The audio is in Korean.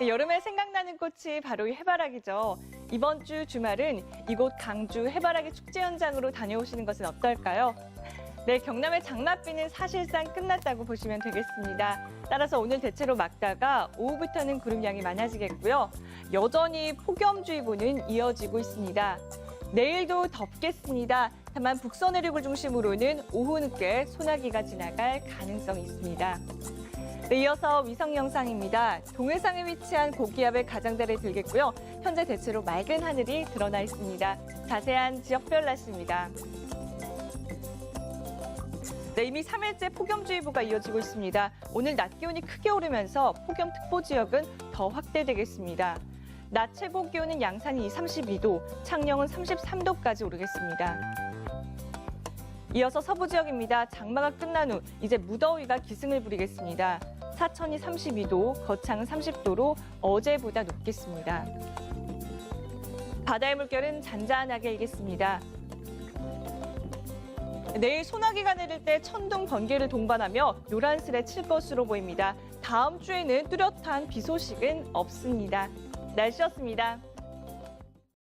네, 여름에 생각나는 꽃이 바로 이 해바라기죠. 이번 주 주말은 이곳 강주 해바라기 축제 현장으로 다녀오시는 것은 어떨까요? 네, 경남의 장맛비는 사실상 끝났다고 보시면 되겠습니다. 따라서 오늘 대체로 막다가 오후부터는 구름량이 많아지겠고요. 여전히 폭염주의보는 이어지고 있습니다. 내일도 덥겠습니다. 다만 북서 내륙을 중심으로는 오후 늦게 소나기가 지나갈 가능성이 있습니다. 네, 이어서 위성 영상입니다. 동해상에 위치한 고기압의 가장자리에 들겠고요. 현재 대체로 맑은 하늘이 드러나 있습니다. 자세한 지역별 날씨입니다. 네, 이미 3일째 폭염주의보가 이어지고 있습니다. 오늘 낮 기온이 크게 오르면서 폭염특보 지역은 더 확대되겠습니다. 낮 최고 기온은 양산이 32도, 창녕은 33도까지 오르겠습니다. 이어서 서부 지역입니다. 장마가 끝난 후 이제 무더위가 기승을 부리겠습니다. 사천이 32도, 거창은 30도로 어제보다 높겠습니다. 바다의 물결은 잔잔하게 일겠습니다. 내일 소나기가 내릴 때 천둥 번개를 동반하며 요란스레 칠 것으로 보입니다. 다음 주에는 뚜렷한 비 소식은 없습니다. 날씨였습니다.